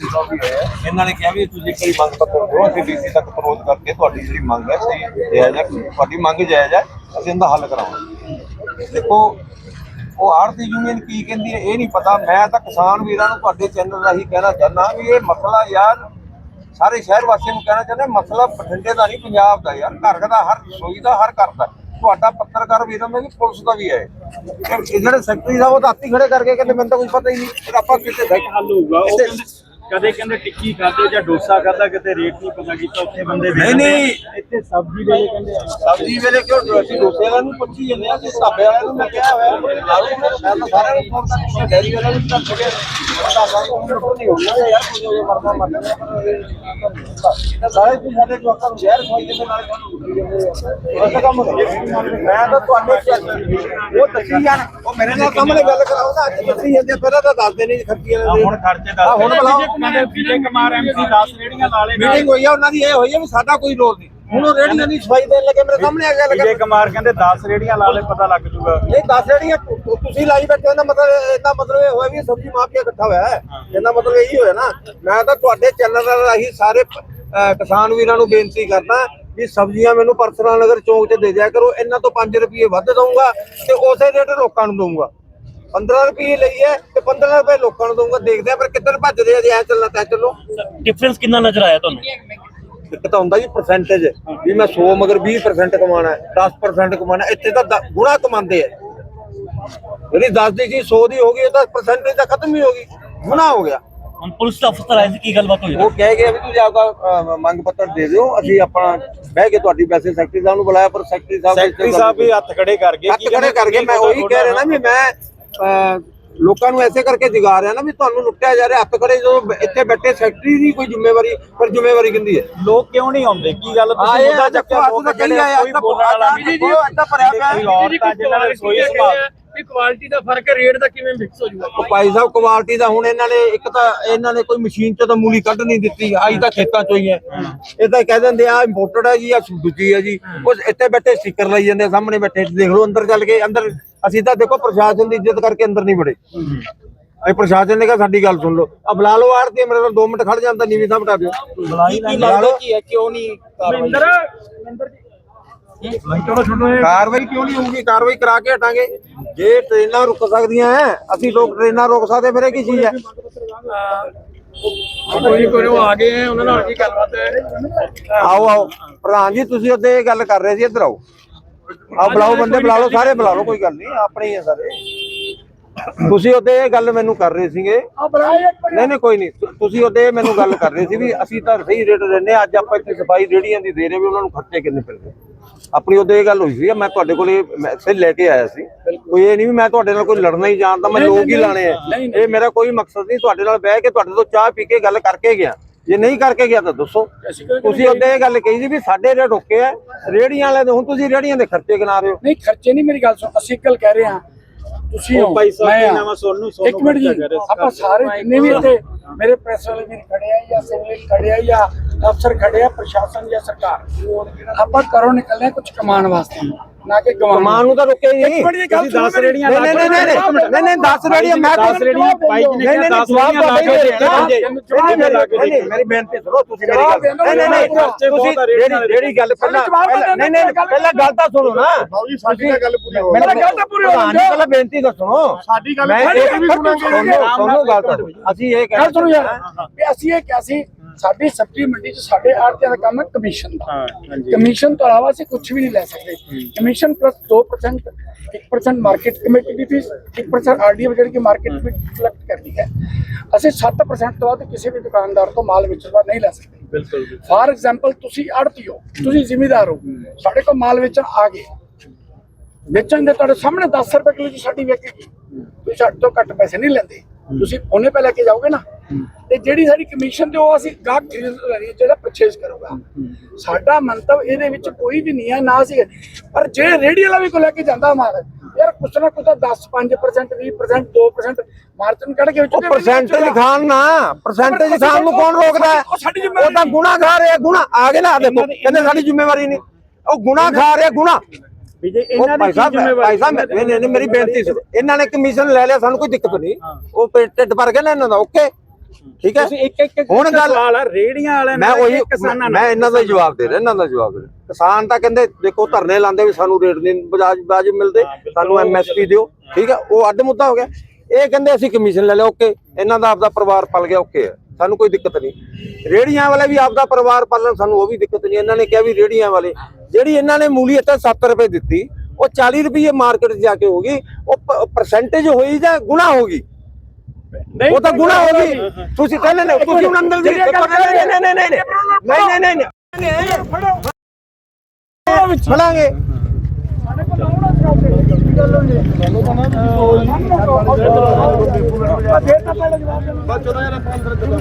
ਵੀ। ਇਹਨਾਂ ਨੇ ਕਿਹਾ ਵੀ ਤੁਸੀਂ ਇੱਕ ਵਾਰੀ ਮੰਗ ਪੱਤਰ ਦਿਓ ਅਸੀਂ ਡੀਸੀ ਤੱਕ ਅਪਰੋਚ ਕਰਕੇ ਤੁਹਾਡੀ ਜਿਹੜੀ ਮੰਗ ਹੈ ਸਹੀ ਜਾਇਜ਼ ਹੈ ਤੁਹਾਡੀ ਮੰਗ ਜਾਇਜ਼ ਹੈ ਅਸੀਂ ਇਹਦਾ ਹੱਲ ਕਰਾਵਾਂਗੇ ਦੇਖੋ ਉਹ ਆੜਤੀ ਯੂਨੀਅਨ ਕੀ ਕਹਿੰਦੀ ਹੈ ਇਹ ਨਹੀਂ ਪਤਾ। ਮੈਂ ਤਾਂ ਕਿਸਾਨ ਵੀਰਾਂ ਨੂੰ ਤੁਹਾਡੇ ਚੈਨਲ ਰਾਹੀਂ ਕਹਿਣਾ ਚਾਹੁੰਦਾ ਵੀ ਇਹ ਮਸਲਾ ਯਾਰ ਸਾਰੇ ਸ਼ਹਿਰ ਵਾਸੀਆਂ ਨੂੰ ਕਹਿਣਾ ਚਾਹੁੰਦਾ ਮਸਲਾ ਬਠਿੰਡੇ ਦਾ ਨਹੀਂ ਪੰਜਾਬ ਦਾ ਯਾਰ। ਘਰ ਦਾ ਹਰ ਰਸੋਈ ਦਾ ਹਰ ਘਰ ਦਾ। ਤੁਹਾਡਾ ਪੱਤਰਕਾਰ ਵੀਰਾਂ ਦਾ ਵੀ ਪੁਲਿਸ ਦਾ ਵੀ ਹੈ। ਜਿਹੜੇ ਸੈਕਟਰੀ ਸਾਹਿਬ ਉਹ ਤਾਂ ਹੱਥੀ ਖੜੇ ਕਰਕੇ ਕਹਿੰਦੇ ਮੈਨੂੰ ਤਾਂ ਕੁਝ ਪਤਾ ਹੀ ਨਹੀਂ। ਫਿਰ ਆਪਾਂ ਕਿਤੇ ਹੱਲ ਹੋਊਗਾ। ਉਹ ਕਹਿੰਦੇ ਕਦੇ ਕਹਿੰਦੇ ਟਿੱਕੀ ਖਾਦੇ ਜਾਂ ਡੋਸਾ ਖਾਦਾ ਕਿਤੇ ਰੇਟ ਨਹੀਂ ਪਤਾ ਕੀਤਾ ਉੱਥੇ ਬੰਦੇ ਨਹੀਂ, ਨਹੀਂ। ਇੱਥੇ ਸਬਜ਼ੀ ਵੇਲੇ ਕਹਿੰਦੇ। ਸਬਜ਼ੀ ਵੇਲੇ ਕਿਉਂ ਅਸੀਂ ਡੋਸੇ ਵਾਲਿਆਂ ਨੂੰ ਪੁੱਛੀ ਜੰਨੇ ਆ ਕਿ ਢਾਬੇ ਵਾਲਿਆਂ ਨੂੰ ਮੈਂ ਕਿਹਾ ਹੋਇਆ ਮੈਂ ਤਾਂ ਸਾਰਿਆਂ ਨੂੰ ਫੋਨ ਕਰਕੇ ਡੈਰੀ ਵਾਲਿਆਂ ਨੂੰ ਤਾਂ ਪਤਾ ਸਾਰੇ ਉਹਨਾਂ ਨਹੀਂ ਹੁੰਦਾ ਯਾਰ ਕੋਈ ਉਹ ਮਰਦਾ ਮਰਦਾ ਸਾਰੇ ਤੁਸੀਂ ਸਾਡੇ ਜਵਾਕਾਂ ਨੂੰ ਜ਼ਹਿਰ ਖਵਾਈ ਜਾਂਦੇ ਨਾਲ ਸਾਨੂੰ ਉਹ ਕੰਮ ਮੈਂ ਤਾਂ ਤੁਹਾਡੇ ਚ ਉਹ ਦੱਸੀ ਜਾਣ ਉਹ ਮੇਰੇ ਨਾਲ ਸਾਹਮਣੇ ਗੱਲ ਕਰਾਓ ਨਾ ਅੱਜ ਦੱਸੀ ਜਾਂਦੇ ਪਹਿਲਾਂ ਤਾਂ ਦੱਸਦੇ ਨਹੀਂ ਖਰਚੀਆਂ ਹੁਣ ਖਰਚੇ ਆਹ ਹੁਣ ਬੁਲਾਓ। ਕਹਿੰਦੇ ਵਿਜੇ ਕੁਮਾਰ ਐਮਸੀ 10 ਰੇੜੀਆਂ ਲਾਲੇ ਮੀਟਿੰਗ ਹੋਈ ਆ ਉਹਨਾਂ ਦੀ ਇਹ ਹੋਈ ਆ ਵੀ ਸਾਡਾ ਕੋਈ ਰੋਲ ਨਹੀਂ। ਹੁਣ ਉਹ ਰੇਡੀਓ ਦੀ ਸਫ਼ਾਈ ਦੇਣ ਲੱਗੇ ਮੇਰੇ ਸਾਹਮਣੇ ਆ ਗਿਆ ਵਿਜੇ ਲੱਗਾ ਕੁਮਾਰ ਕਹਿੰਦੇ 10 ਰੇੜੀਆਂ ਲਾਲੇ ਪਤਾ ਲੱਗ ਜੂਗਾ। ਜਿਹੜੀਆਂ ਤੁ- ਤੁ- ਤੁਸੀਂ ਲਾਈ ਬੈਠੇ ਹੋ ਨਾ ਮਤਲਬ ਇਹਦਾ ਮਤਲਬ ਇਹ ਹੋਇਆ ਵੀ ਸਬਜ਼ੀ ਮਾਫੀਆ ਇਕੱਠਾ ਹੋਇਆ ਹੈ। ਇਹਦਾ ਮਤਲਬ ਇਹੀ ਹੋਇਆ ਨਾ। ਮੈਂ ਤਾਂ ਤੁਹਾਡੇ ਚੈਨਲ ਰਾਹੀਂ ਸਾਰੇ ਕਿਸਾਨ ਵੀਰਾਂ ਨੂੰ ਬੇਨਤੀ ਕਰਦਾ ਵੀ ਸਬਜ਼ੀਆਂ ਮੈਨੂੰ ਪਰਸਨਲ ਨਗਰ ਚੌਂਕ 'ਚ ਦੇ ਦਿਆ ਕਰੋ। ਇਹਨਾਂ ਤੋਂ 5 ਰੁਪਏ ਵੱਧ ਦਊਂਗਾ ਤੇ ਉਸੇ ਰੇਟ ਲੋਕਾਂ ਨੂੰ ਦਊਂਗਾ। 15 ਰੁਪਏ ਲਈ ਹੈ ਤੇ 15 ਰੁਪਏ ਲੋਕਾਂ ਨੂੰ ਦਊਂਗਾ ਦੇਖਦੇ ਆ ਫਿਰ ਕਿੱਧਰ ਭੱਜਦੇ ਆ ਜੇ ਐ ਚੱਲਣਾ ਤੈ ਚੱਲੋ। ਡਿਫਰੈਂਸ ਕਿੰਨਾ ਨਜ਼ਰ ਆਇਆ ਤੁਹਾਨੂੰ? ਇੱਕ ਤਾਂ ਹੁੰਦਾ ਜੀ ਪਰਸੈਂਟੇਜ ਵੀ ਮੈਂ 100 ਮਗਰ 20% ਕਮਾਣਾ ਹੈ 10% ਕਮਾਣਾ। ਇੱਥੇ ਤਾਂ ਦ- ਗੁਣਾ ਕਮਾਉਂਦੇ ਆ। ਜਿਹੜੀ 10 ਦੀ ਚੀਜ਼ 100 ਦੀ ਹੋ ਗਈ ਇਹ ਤਾਂ ਪਰਸੈਂਟੇਜ ਤਾਂ ਖਤਮ ਹੀ ਹੋ ਗਈ ਗੁਣਾ ਹੋ ਗਿਆ। ਹੁਣ ਪੁਲਿਸ ਦਾ ਅਫਸਰ ਆਏ ਸੀ ਕੀ ਗੱਲਬਾਤ ਹੋਈ? ਉਹ ਕਹਿ ਗਿਆ ਵੀ ਤੁਸੀਂ ਆਪਦਾ ਅਹ, ਮੰਗ ਪੱਤਰ ਦੇ ਦਿਓ ਅਸੀਂ ਆਪਣਾ ਬਹਿ ਕੇ ਤੁਹਾਡੀ ਵੈਸੇ ਸੈਕਟਰੀ ਸਾਹਿਬ ਨੂੰ ਬੁਲਾਇਆ ਪਰ ਸੈਕਟਰੀ ਸਾਹਿਬ ਸੈਕਟਰੀ ਸਾਹਿਬ ਵੀ ਹੱਥ ਖੜੇ ਕਰ ਗਏ ਹੱਥ ਖੜੇ ਕਰਕੇ ਮੈਂ ਉਹੀ ਕਹਿ ਰਿਹਾ ਨਾ ਵੀ ਮੈਂ ਲੋਕਾਂ ਨੂੰ ਐਸੇ ਕਰਕੇ ਜਗਾ ਰਿਹਾ ਨਾ ਵੀ ਤੁਹਾਨੂੰ ਲੁੱਟਿਆ ਜਾ ਰਿਹਾ ਹੱਥ ਖੜੇ ਜਦੋਂ ਇੱਥੇ ਬੈਠੇ ਸੈਕਟਰੀ ਦੀ ਕੋਈ ਜ਼ਿੰਮੇਵਾਰੀ ਪਰ ਜ਼ਿੰਮੇਵਾਰੀ ਕਿੰਦੀ ਹੈ? ਲੋਕ ਕਿਉਂ ਨਹੀਂ ਆਉਂਦੇ? ਕੀ ਗੱਲ ਆਏ ਮੁੱਦਾ ਚੱਕਿਆ ਲੋਕ ਆਏ ਕੋਈ ਬੋਲਣ ਵਾਲਾ ਨਹੀਂ। ਜੀ ਅੱਧਾ ਭਰਿਆ ਪਿਆ। ਔਰਤਾਂ ਜਿਨ੍ਹਾਂ ਨੇ ਰਸੋਈ ਸੰਭਾਲ ਇਹ ਕੁਆਲਿਟੀ ਦਾ ਫ਼ਰਕ ਹੈ ਰੇਟ ਦਾ ਕਿਵੇਂ ਮਿਕਸ ਹੋ ਜੂਗਾ? ਉਹ ਭਾਈ ਸਾਹਿਬ ਕੁਆਲਿਟੀ ਦਾ ਹੁਣ ਇਹਨਾਂ ਨੇ ਇੱਕ ਤਾਂ ਇਹਨਾਂ ਨੇ ਕੋਈ ਮਸ਼ੀਨ ਚੋਂ ਤਾਂ ਮੂਲੀ ਕੱਢ ਨਹੀਂ ਦਿੱਤੀ ਆਈ ਤਾਂ ਖੇਤਾਂ ਚੋਂ ਹੀ ਹੈ। ਇਹ ਤਾਂ ਕਹਿ ਦਿੰਦੇ ਆ ਇੰਪੋਰਟਡ ਹੈ ਜੀ ਆ ਦੂਜੀ ਹੈ ਜੀ। ਉਹ ਇੱਥੇ ਬੈਠੇ ਸਟicker ਲਾਈ ਜਾਂਦੇ ਆ, ਸਾਹਮਣੇ ਬੈਠੇ ਦੇਖ ਲਓ ਅੰਦਰ ਚੱਲ ਕੇ ਅੰਦਰ ਅਸੀਂ ਤਾਂ ਦੇਖੋ ਪ੍ਰਸ਼ਾਸਨ ਦੀ ਇੱਜ਼ਤ ਕਰਕੇ ਅੰਦਰ ਨਹੀਂ ਵੜੇ। ਇਹ ਪ੍ਰਸ਼ਾਸਨ ਨੇ ਕਿਹਾ ਸਾਡੀ ਗੱਲ ਸੁਣ ਲਓ। ਆ ਬੁਲਾ ਲਓ ਆੜਤੀ ਮੇਰੇ ਨਾਲ 2 ਮਿੰਟ ਖੜ ਜਾਂਦਾ ਨੀਵੀਂ ਸਾਹਿਬ ਹਟਾ ਦਿਓ। ਬੁਲਾਈ ਕੀ ਲੱਗਦਾ ਕੀ ਹੈ ਕਿਉਂ ਨਹੀਂ ਮਹਿੰਦਰ ਮਹਿੰਦਰ ਜੀ ਕਾਰਵਾਈ ਕਿਉਂ ਨਹੀਂ ਹੋਊਗੀ? ਕਾਰਵਾਈ ਕਰਾ ਕੇ ਹਟਾਂਗੇ। ਜੇ ਟ੍ਰੇਨਾਂ ਰੁਕ ਸਕਦੀਆਂ ਹੈ ਅਸੀਂ ਲੋਕ ਟ੍ਰੇਨਾਂ ਰੋਕ ਸਕਦੇ ਫਿਰ ਇਹ ਕੀ ਚੀਜ਼ ਹੈ ਕੋਈ ਕੋਈ ਉਹ ਆ ਗਏ ਉਹਨਾਂ ਨਾਲ ਕੀ ਗੱਲਬਾਤ ਹੈ ਆਓ ਆਓ। ਪ੍ਰਧਾਨ ਜੀ ਤੁਸੀਂ ਉੱਤੇ ਇਹ ਗੱਲ ਕਰ ਰਹੇ ਸੀ ਇੱਧਰ ਆਓ। ਆਓ ਬੁਲਾਓ ਬੰਦੇ ਬੁਲਾ ਲਓ ਸਾਰੇ ਬੁਲਾ ਲਓ ਕੋਈ ਗੱਲ ਨਹੀਂ ਆਪਣੇ ਹੀ ਆ ਸਾਰੇ। ਤੁਸੀਂ ਉੱਤੇ ਇਹ ਗੱਲ ਮੈਨੂੰ ਕਰ ਰਹੇ ਸੀਗੇ। ਆ ਨਹੀਂ ਨਹੀਂ ਕੋਈ ਨਹੀਂ ਤੁਸੀਂ ਉੱਤੇ ਮੈਨੂੰ ਗੱਲ ਕਰ ਰਹੇ ਸੀ ਵੀ ਅਸੀਂ ਤਾਂ ਸਹੀ ਰੇਟ ਹਾਂ ਅੱਜ ਆਪਾਂ ਇੱਥੇ ਸਫ਼ਾਈ ਰੇੜੀਆਂ ਦੀ ਦੇ ਰਹੇ ਵੀ ਉਹਨਾਂ ਨੂੰ ਖਰਚੇ ਕਿੰਨੇ ਪੈਂਦੇ। ਆਪਣੀ ਉਹਦੇ ਇਹ ਗੱਲ ਹੋਈ ਸੀ ਮੈਂ ਤੁਹਾਡੇ ਕੋਲੇ ਮੈਸੇਜ ਲੈ ਕੇ ਆਇਆ ਸੀ। ਕੋਈ ਇਹ ਨਹੀਂ ਵੀ ਮੈਂ ਤੁਹਾਡੇ ਨਾਲ ਕੋਈ ਲੜਨਾ ਹੀ ਜਾਣਦਾ ਮੈਂ ਲੋਕ ਹੀ ਲਾਣੇ ਆ। ਇਹ ਮੇਰਾ ਕੋਈ ਮਕਸਦ ਨਹੀਂ ਤੁਹਾਡੇ ਨਾਲ ਬਹਿ ਕੇ ਤੁਹਾਡੇ ਤੋਂ ਚਾਹ ਪੀ ਕੇ ਗੱਲ ਕਰਕੇ ਗਿਆ। ਜੇ ਨਹੀਂ ਕਰਕੇ ਗਿਆ ਤਾਂ ਦੱਸੋ। ਤੁਸੀਂ ਉਹਦੇ ਇਹ ਗੱਲ ਕਹੀ ਸੀ ਵੀ ਸਾਡੇ ਰੇਟ ਓਕੇ ਆ ਰੇੜੀਆਂ ਵਾਲੇ ਦੇ ਹੁਣ ਤੁਸੀਂ ਰੇੜੀਆਂ ਦੇ ਖਰਚੇ ਗਿਣਾ ਰਹੇ ਹੋ। ਨਹੀਂ ਖਰਚੇ ਨਹੀਂ ਮੇਰੀ ਗੱਲ ਸੁਣ ਅਸੀਂ ਗੱਲ ਕਹਿ ਰਹੇ ਹਾਂ। ਤੁਸੀਂ ਹੋ ਮੈਂ ਇੱਕ ਮਿੰਟ ਜੀ। ਆਪਾਂ ਸਾਰੇ ਜਿੰਨੇ ਵੀ ਇੱਥੇ ਮੇਰੇ ਪ੍ਰੈਸ ਵਾਲੇ ਵੀਰ ਖੜੇ ਆ ਜਾਂ ਸਿਵਲ ਖੜੇ ਆ ਜਾਂ ਅਫਸਰ ਖੜੇ ਆ ਪ੍ਰਸ਼ਾਸਨ ਜਾਂ ਸਰਕਾਰ। ਆਪਾਂ ਕਰੋ ਨਿਕਲਦੇ ਆ ਕੁਝ ਕਮਾਉਣ ਵਾਸਤੇ। ਨਾ ਕਿ ਕਮਾਨ ਨੂੰ। ਤਾਂ ਰੁਕਿਆ ਹੀ ਨਹੀਂ। ਮਿੰਟ ਜੀ, ਗੱਲ ਤੁਸੀਂ 10 ਸੁਣੋ ਰੇੜੀਆਂ ਨਹੀਂ ਨਹੀਂ ਨਹੀਂ ਨਹੀਂ ਨਹੀਂ ਨਹੀਂ 10 ਰੇੜੀਆਂ ਮੈਂ 10 ਰੇੜੀਆਂ ਬਾਈ ਜੀ ਨੇ ਨਹੀਂ ਨਹੀਂ ਕਿਹਾ 10 ਜਵਾਬ ਰੇੜੀਆਂ ਲਾ ਕੇ ਦੇ ਦੇਣਾ ਦੇਣਾ ਨਹੀਂ ਨਹੀਂ ਨਹੀਂ ਮੇਰੀ ਬੇਨਤੀ ਸੁਣੋ ਤੁਸੀਂ ਮੇਰੀ ਗੱਲ ਨਹੀਂ ਨਹੀਂ ਨਹੀਂ ਤੁਸੀਂ ਜਿਹੜੀ ਜਿਹੜੀ ਗੱਲ ਪਹਿਲਾਂ ਨਹੀਂ ਨਹੀਂ ਪਹਿਲਾਂ ਗੱਲ ਤਾਂ ਸੁਣੋ ਨਾ। ਜੀ ਸਾਡੀ ਤਾਂ ਗੱਲ ਪੂਰੀ ਹੋ ਮੈਨੂੰ ਗੱਲ ਤਾਂ ਪੂਰੀ ਹੋ ਜੀ, ਪਹਿਲਾਂ ਬੇਨਤੀ ਤਾਂ ਸੁਣੋ। ਸਾਡੀ ਗੱਲ ਮੈਂ ਇਹ ਵੀ ਸੁਣਾਂਗੇ। ਸੁਣੋ ਗੱਲ ਤਾਂ। ਅਸੀਂ ਇਹ ਗੱਲ ਸੁਣੋ ਕਹਿੰਦੇ ਯਾਰ ਵੀ ਅਸੀਂ ਇਹ ਕਿਹਾ ਸੀ ਸਾਡੀ ਸਬਜ਼ੀ ਮੰਡੀ 'ਚ ਸਾਡੇ ਆੜਤੀਆਂ ਦਾ ਕੰਮ ਹੈ ਕਮਿਸ਼ਨ ਦਾ। ਕਮਿਸ਼ਨ ਤੋਂ ਇਲਾਵਾ ਅਸੀਂ ਕੁਝ ਵੀ ਨਹੀਂ ਲੈ ਸਕਦੇ। ਕਮਿਸ਼ਨ ਪਲੱਸ 2% 1% ਮਾਰਕੀਟ ਕਮੇਟੀ ਦੀ ਫੀਸ 1% ਆਰਡੀਓ ਜਿਹੜੀ ਕਿ ਮਾਰਕੀਟ ਵਿੱਚ ਕਲੈਕਟ ਕਰਦੀ ਹੈ। ਅਸੀਂ 7% ਤੋਂ ਵੱਧ ਕਿਸੇ ਵੀ ਦੁਕਾਨਦਾਰ ਤੋਂ ਮਾਲ ਵੇਚਣ ਦਾ ਨਹੀਂ ਲੈ ਸਕਦੇ। ਬਿਲਕੁਲ ਫਾਰ ਐਗਜ਼ਾਮਪਲ ਤੁਸੀਂ ਆੜਤੀ ਹੋ ਤੁਸੀਂ ਜ਼ਿਮੀਦਾਰ ਹੋ। ਸਾਡੇ ਕੋਲ ਮਾਲ ਵੇਚਣ ਆ ਗਏ। ਵੇਚਣ ਦੇ ਤੁਹਾਡੇ ਸਾਹਮਣੇ 10 ਰੁਪਏ ਕਿਲੋ ਦੀ ਸਾਡੀ ਵਿਕੇਗੀ ਤੁਸੀਂ ਸਾਡੇ ਤੋਂ ਘੱਟ ਪੈਸੇ ਨਹੀਂ ਲੈਂਦੇ। ਤੁਸੀਂ ਉਹਨੇ ਪੈ ਲੈ ਕੇ ਜਾਓਗੇ ਨਾ? ਤੇ ਜਿਹੜੀ ਸਾਡੀ ਕਮਿਸ਼ਨ ਤੇ ਉਹ ਅਸੀਂ ਗਾਹਕ ਖਰੀਦ ਲੈਣੀ ਹੈ, ਜਿਹੜਾ ਪਰਚੇਸ ਕਰੂਗਾ। ਸਾਡਾ ਮੰਤਵ ਇਹਦੇ ਵਿੱਚ ਕੋਈ ਵੀ ਨਹੀਂ ਹੈ ਨਾ ਸੀ ਪਰ ਜੇ ਰੇੜੀ ਵਾਲਾ ਵੀ ਕੋ ਲੈ ਕੇ ਜਾਂਦਾ ਮਾਲ ਯਾਰ ਕੁਛ ਨਾ ਕੁਛ ਤਾਂ 10 5% 20% 2% ਮਾਰਜਨ ਕੱਢ ਕੇ ਵਿੱਚ ਉਹ ਪਰਸੈਂਟੇਜ ਖਾਨ ਨਾ ਪਰਸੈਂਟੇਜ ਖਾਨ ਨੂੰ ਕੌਣ ਰੋਕਦਾ ਹੈ? ਉਹ ਤਾਂ ਗੁਨਾ ਖਾ ਰਿਹਾ ਗੁਨਾ ਆ ਗਏ ਨਾ ਦੇਖੋ ਕਹਿੰਦੇ ਸਾਡੀ ਜ਼ਿੰਮੇਵਾਰੀ ਨਹੀਂ। ਉਹ ਗੁਨਾ ਖਾ ਰਿਹਾ ਗੁਨਾ ਵਿਜੇ ਇਹਨਾਂ ਦੀ ਜ਼ਿੰਮੇਵਾਰੀ ਭਾਈ ਸਾਹਿਬ ਨਹੀਂ ਨਹੀਂ ਨਹੀਂ, ਮੇਰੀ ਬੇਨਤੀ ਸੁਣੋ। ਇਹਨਾਂ ਨੇ ਕਮਿਸ਼ਨ ਲੈ ਲਿਆ ਸਾਨੂੰ ਕੋਈ ਦਿੱਕਤ ਨਹੀਂ। ਉਹ ਪੇ- ਢਿੱਡ ਭਰ ਗਿਆ ਨਾ ਇਹਨਾਂ ਦਾ ਓਕੇ ਠੀਕ ਹੈ? ਤੁਸੀਂ ਇੱਕ ਇੱਕ ਹੁਣ ਗੱਲ- ਸਵਾਲ ਆ ਰੇੜੀਆਂ ਵਾਲਿਆਂ ਮੈਂ ਉਹੀ ਕਿਸਾਨਾਂ ਮੈਂ ਇਹਨਾਂ ਦਾ ਹੀ ਜਵਾਬ ਦੇ ਰਿਹਾ ਇਹਨਾਂ ਦਾ ਜਵਾਬ ਦੇ ਕਿਸਾਨ ਤਾਂ ਕਹਿੰਦੇ ਦੇਖੋ ਧਰਨੇ ਲਾਉਂਦੇ ਵੀ ਸਾਨੂੰ ਰੇਟ ਨਹੀਂ ਬਜਾਜ ਬਾਜ ਮਿਲਦੇ ਸਾਨੂੰ ਐਮਐਸਪੀ ਦਿਓ ਠੀਕ ਹੈ? ਉਹ ਅੱਡ ਮੁੱਦਾ ਹੋ ਗਿਆ। ਇਹ ਕਹਿੰਦੇ ਅਸੀਂ ਕਮਿਸ਼ਨ ਲੈ ਲਿਆ ਓਕੇ। ਇਹਨਾਂ ਦਾ ਆਪਦਾ ਪਰਿਵਾਰ ਪਲ ਗਿਆ ਓਕੇ ਹੈ। ਸਾਨੂੰ ਕੋਈ ਦਿੱਕਤ ਨਹੀਂ। ਰੇੜੀਆਂ ਵਾਲੇ ਵੀ ਆਪਦਾ ਪਰਿਵਾਰ ਪਾਲਣ ਸਾਨੂੰ ਉਹ ਵੀ ਦਿੱਕਤ ਨਹੀਂ। ਇਹਨਾਂ ਨੇ ਕਿਹਾ ਵੀ ਰੇੜੀਆਂ ਵਾਲੇ ਜਿਹੜੀ ਇਹਨਾਂ ਨੇ ਮੂਲੀਅਤ 7 ਰੁਪਏ ਦਿੱਤੀ ਉਹ 40 ਰੁਪਏ ਮਾਰਕੀਟ ਜਾ ਕੇ ਹੋਗੀ ਉਹ ਪਰਸੈਂਟੇਜ ਹੋਈ ਜਾਂ ਗੁਣਾ ਹੋਗੀ ਨਹੀਂ, ਉਹ ਤਾਂ ਗੁਣਾ ਹੋ ਗਈ। ਤੁਸੀਂ ਕਹਿੰਦੇ ਨੇ ਤੁਸੀਂ ਉਹਨਾਂ ਨੂੰ ਨਹੀਂ ਨਹੀਂ ਨਹੀਂ ਨਹੀਂ। ਨਹੀਂ ਨਹੀਂ ਨਹੀਂ ਫੜਾਂਗੇ।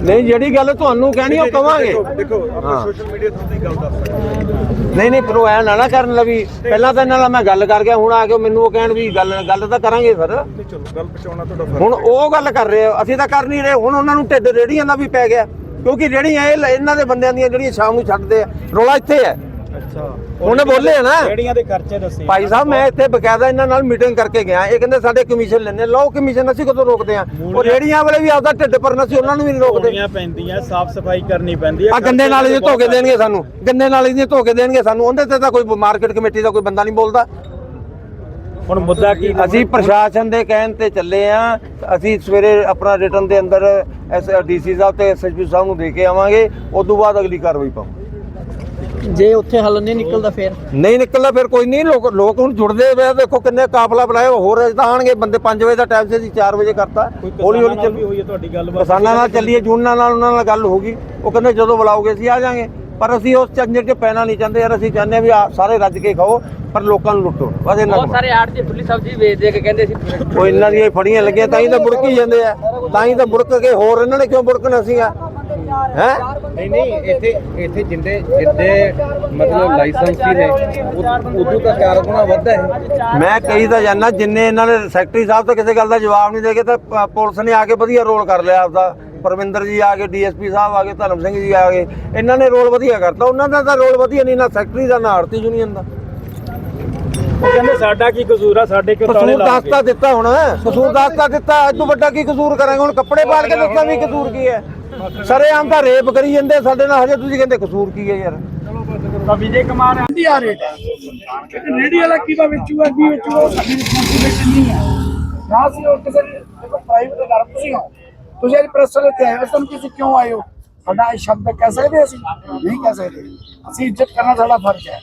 ਨਹੀਂ ਜਿਹੜੀ ਗੱਲ ਤੁਹਾਨੂੰ ਕਹਿਣੀ ਉਹ ਕਵਾਂਗੇ। ਦੇਖੋ। ਆਪਾਂ ਸੋਸ਼ਲ ਮੀਡੀਆ ਤੋਂ ਦੀ ਗੱਲ ਦੱਸ ਰਹੇ ਨਹੀਂ ਨਹੀਂ ਉਹ ਐ ਨਾ ਕਰਨ ਲਵੀ ਪਹਿਲਾਂ ਤਾਂ ਇਹਨਾਂ ਨਾਲ ਮੈਂ ਗੱਲ ਕਰ ਗਿਆ ਹੁਣ ਆ ਕੇ ਮੈਨੂੰ ਉਹ ਕਹਿਣ ਵੀ ਗੱਲ ਗੱਲ ਤਾਂ ਕਰਾਂਗੇ ਸਰ ਹਾਂ ਚਲੋ ਗੱਲ ਪਹੁੰਚਾਉਣਾ ਤੁਹਾਡਾ ਫਰਜ਼ ਹੁਣ ਉਹ ਗੱਲ ਕਰ ਰਹੇ ਅਸੀਂ ਤਾਂ ਕਰ ਨਹੀਂ ਰਹੇ ਹੁਣ ਉਹਨਾਂ ਨੂੰ ਢਿੱਡ ਰੇੜੀਆਂ ਦਾ ਵੀ ਪੈ ਗਿਆ। ਕਿਉਂਕਿ ਰੇੜੀਆਂ ਇਹ ਇਹਨਾਂ ਦੇ ਬੰਦਿਆਂ ਦੀਆਂ ਜਿਹੜੀਆਂ ਸ਼ਾਮ ਨੂੰ ਛੱਡਦੇ ਆ ਰੋਲਾ ਇੱਥੇ ਹੈ। ਅੱਛਾ। ਉਹਨੇ ਬੋਲੇ ਆ ਨਾ। ਰੇੜੀਆਂ ਦੇ ਖਰਚੇ ਦੱਸੇ ਭਾਈ ਸਾਹਿਬ ਮੈਂ ਇੱਥੇ ਬਕਾਇਦਾ ਇਹਨਾਂ ਨਾਲ ਮੀਟਿੰਗ ਕਰਕੇ ਗਿਆ। ਇਹ ਕਹਿੰਦੇ ਸਾਡੇ ਕਮਿਸ਼ਨ ਲੈਣੇ ਲਓ ਕਮਿਸ਼ਨ ਅਸੀਂ ਕਦੋਂ ਰੋਕਦੇ ਆ? ਉਹ ਰੇੜੀਆਂ ਵਾਲੇ ਵੀ ਆਪਦਾ ਢਿੱਡ ਭਰਨਾ ਸੀ ਉਹਨਾਂ ਨੂੰ ਵੀ ਨਹੀਂ ਰੋਕਦੇ। ਧੋਣੀਆਂ ਪੈਂਦੀਆਂ ਸਾਫ਼ ਸਫ਼ਾਈ ਕਰਨੀ ਪੈਂਦੀ ਆ ਗੰਦੇ ਨਾਲੇ ਦੇ ਧੋ ਕੇ ਦੇਣਗੇ ਸਾਨੂੰ। ਗੰਦੇ ਨਾਲੇ ਦੀਆਂ ਧੋ ਕੇ ਦੇਣਗੇ ਸਾਨੂੰ। ਉਹਦੇ ਤੇ ਤਾਂ ਕੋਈ ਮਾਰਕੀਟ ਕਮੇਟੀ ਦਾ ਕੋਈ ਬੰਦਾ ਨਹੀਂ ਬੋਲਦਾ। ਹੁਣ ਮੁੱਦਾ ਕੀ ਅਸੀਂ ਪ੍ਰਸ਼ਾਸਨ ਦੇ ਕਹਿਣ ਤੇ ਚੱਲੇ ਆ। ਅਸੀਂ ਸਵੇਰੇ ਆਪਣਾ ਰਿਟਰਨ ਦੇ ਅੰਦਰ ਐਸ ਡੀਸੀ ਸਾਹਿਬ ਤੇ ਐਸਐਸਪੀ ਸਾਹਿਬ ਨੂੰ ਦੇ ਕੇ ਆਵਾਂਗੇ। ਉਸ ਤੋਂ ਬਾਅਦ ਅਗਲੀ ਕਾਰਵਾਈ ਪਾਵਾਂਗੇ। ਜੇ ਉੱਥੇ ਹੱਲ ਨਹੀਂ ਨਿਕਲਦਾ ਫਿਰ? ਨਹੀਂ ਨਿਕਲਦਾ ਫਿਰ ਕੋਈ ਨਹੀਂ ਲੋਕ ਲੋਕ ਹੁਣ ਜੁੜਦੇ ਆ ਦੇਖੋ ਕਿੰਨੇ ਕਾਫਲਾ ਬਣਾਏ ਹੋਰ ਅਜੇ ਤਾਂ ਆਣਗੇ ਬੰਦੇ 5 ਵਜੇ ਦਾ ਟਾਈਮ ਸੀ ਅਸੀਂ 4 ਵਜੇ ਕਰਤਾ। ਹੌਲੀ ਹੌਲੀ ਵੀ ਚੱਲ ਹੋਈ ਹੈ ਤੁਹਾਡੀ ਗੱਲਬਾਤ? ਕਿਸਾਨਾਂ ਨਾਲ ਚੱਲੀਏ ਜੂਨਾਂ ਨਾਲ ਉਹਨਾਂ ਨਾਲ ਗੱਲ ਹੋਗੀ ਉਹ ਕਹਿੰਦੇ ਜਦੋਂ ਬੁਲਾਓਗੇ ਅਸੀਂ ਆ ਜਾਾਂਗੇ। ਪਰ ਅਸੀਂ ਉਸ ਝੰਜਟ 'ਚ ਪੈਣਾ ਨਹੀਂ ਚਾਹੁੰਦੇ ਯਾਰ ਅਸੀਂ ਚਾਹੁੰਦੇ ਹਾਂ ਵੀ ਸਾਰੇ ਰੱਜ ਕੇ ਖਾਓ ਪਰ ਲੋਕਾਂ ਨੂੰ ਲੁੱਟੋ ਬਸ ਇਹਨਾਂ ਬਹੁਤ ਸਾਰੇ ਆੜ ਦੀ ਫੁੱਲੀ ਸਬਜ਼ੀ ਵੇਚਦੇ ਕੇ ਕਹਿੰਦੇ ਸੀ ਉਹ ਇਹਨਾਂ ਦੀਆਂ ਫੜੀਆਂ ਲੱਗੀਆਂ ਤਾਂ ਹੀ ਤਾਂ ਬੁੜਕੀ ਜਾਂਦੇ ਆ ਤਾਂ ਹੀ ਤਾਂ ਬੁੜਕ ਕੇ ਹੋਰ ਇਹਨਾਂ ਨੇ ਕਿਉਂ ਬੁੜਕਣਾ ਸੀਗਾ? ਹੈ? ਨਹੀਂ ਨਹੀਂ ਇੱਥੇ ਇੱਥੇ ਜਿੰਦੇ ਜਿੰਦੇ ਮਤਲਬ ਲਾਇਸੈਂਸੀ ਨੇ ਉਦੋਂ ਤਾਂ ਚਾਰ ਗੁਣਾ ਵੱਧ ਹੈ ਮੈਂ ਕਹੀ ਤਾਂ ਜਾਨਾ ਜਿੰਨੇ ਇਹਨਾਂ ਨੇ ਸੈਕਟਰੀ ਸਾਹਿਬ ਤਾਂ ਕਿਸੇ ਗੱਲ ਦਾ ਜਵਾਬ ਨਹੀਂ ਦੇਗੇ ਤਾਂ ਪ- ਪੁਲਿਸ ਨੇ ਆ ਕੇ ਵਧੀਆ ਰੋਲ ਕਰ ਲਿਆ ਆਪਦਾ। ਪਰਮਿੰਦਰ ਜੀ ਆ ਗਏ ਡੀਐਸਪੀ ਸਾਹਿਬ ਆ ਗਏ ਧਰਮ ਸਿੰਘ ਜੀ ਆ ਗਏ। ਇਹਨਾਂ ਨੇ ਰੋਲ ਵਧੀਆ ਕਰਤਾ। ਉਹਨਾਂ ਦਾ ਤਾਂ ਰੋਲ ਵਧੀਆ ਨਹੀਂ ਨਾ ਸੈਕਟਰੀ ਦਾ ਨਾ ਆੜਤੀ ਯੂਨੀਅਨ ਦਾ। ਉਹ ਕਹਿੰਦੇ ਸਾਡਾ ਕੀ ਕਸੂਰ ਆ ਸਾਡੇ ਕਿਉਂ ਤਾਲੇ ਕਸੂਰ ਲਾ ਦੱਸਤਾ ਦਿੱਤਾ ਹੁਣ। ਕਸੂਰ ਦੱਸਤਾ ਦਿੱਤਾ। ਅੱਜ ਤੋਂ ਵੱਡਾ ਕੀ ਕਸੂਰ ਕਰਾਂਗੇ? ਹੁਣ ਕੱਪੜੇ ਪਾੜ ਕੇ ਦੱਸਾਂ ਵੀ ਕਸੂਰ ਕੀ ਹੈ। ਸਰੇਆਮ ਤਾਂ ਰੇਪ ਕਰੀ ਜਾਂਦੇ ਸਾਡੇ ਨਾਲ ਹਜੇ ਤੁਸੀਂ ਕਹਿੰਦੇ ਕਸੂਰ ਕੀ ਹੈ ਯਾਰ? ਤਾਂ ਵਿਜੇ ਕੁਮਾਰ ਇੰਡੀਆ ਰੇਟ? ਹੈ ਰੇਡੀ ਵਾਲਾ ਕਿਹਦਾ ਵੇਚੂਗਾ ਕੀ ਵੇਚੂਗਾ ਉਹ ਸਾਡੀ ਰਿਸਪੌਂਸਿਬਿਲਟੀ ਨਹੀਂ ਹੈ। ਨਾ ਸੀ ਉਹ ਕਿਸੇ ਦੇਖੋ ਪ੍ਰਾਈਵੇਟ ਘਰ ਤੁਸੀਂ ਹੋ। ਤੁਸੀਂ ਅੱਜ ਪ੍ਰੈਸ ਵਾਲੇ ਤੇ ਆਏ ਹੋ ਤੁਹਾਨੂੰ ਤੁਸੀਂ ਕਿਉਂ ਆਏ ਹੋ? ਸਾਡਾ ਇਹ ਸ਼ਬਦ ਕਹਿ ਸਕਦੇ ਅਸੀਂ? ਨਹੀਂ ਕਹਿ ਸਕਦੇ। ਅਸੀਂ ਇੱਜ਼ਤ ਕਰਨਾ ਸਾਡਾ ਫਰਜ਼ ਹੈ।